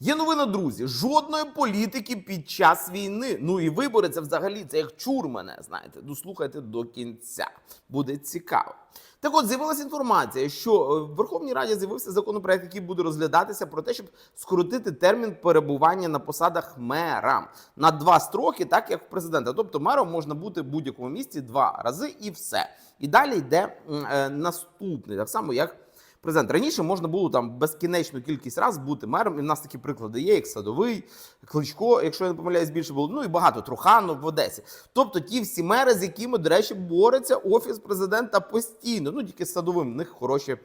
Є новина, друзі. Жодної політики під час війни. Ну і вибори це взагалі це як чур мене. Знаєте, дослухайте до кінця. Буде цікаво. Так от з'явилася інформація, що е, в Верховній Раді з'явився законопроект, який буде розглядатися про те, щоб скоротити термін перебування на посадах мера на два строки, так як в президента. Тобто мером можна бути в будь-якому місці два рази і все. І далі йде е, наступний, так само як президент. Раніше можна було там безкінечну кількість разів бути мером, і в нас такі приклади є, як Садовий, Кличко, якщо я не помиляюсь, більше було. Ну і багато Труханов в Одесі. Тобто ті всі мери, з якими, до речі, бореться офіс президента постійно. Ну тільки з садовим в них хороші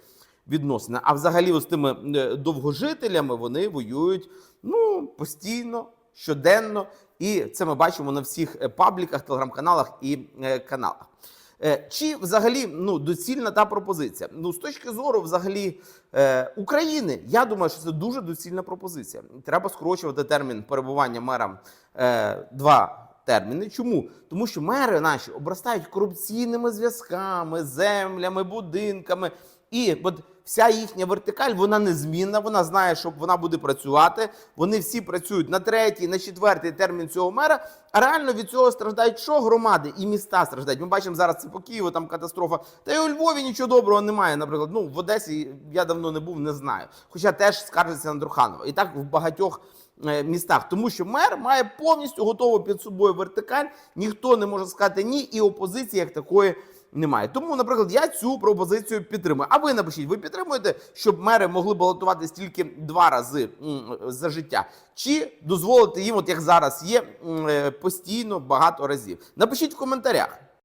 відносини. А взагалі, з тими е, довгожителями вони воюють ну постійно, щоденно. І це ми бачимо на всіх е, пабліках, телеграм-каналах і е, каналах. Е, Чи взагалі ну доцільна та пропозиція? Ну з точки зору взагалі е, України, я думаю, що це дуже доцільна пропозиція. Треба скорочувати термін перебування мера е, два терміни. Чому? Тому що мери наші обростають корупційними зв'язками, землями, будинками. І от вся їхня вертикаль, вона незмінна. Вона знає, що вона буде працювати. Вони всі працюють на третій, на четвертий термін цього мера. А реально від цього страждають що громади і міста страждають. Ми бачимо зараз це по Києву, там катастрофа. Та й у Львові нічого доброго немає. Наприклад, ну в Одесі я давно не був, не знаю. Хоча теж скаржиться на Друханова. І так в багатьох е, містах, тому що мер має повністю готову під собою вертикаль. Ніхто не може сказати ні, і опозиції як такої немає. Тому, наприклад, я цю пропозицію підтримую. А ви напишіть, ви підтримуєте, щоб мери могли балотуватись тільки два рази за життя, чи дозволити їм, от як зараз є, е, постійно багато разів? Напишіть в коментарях.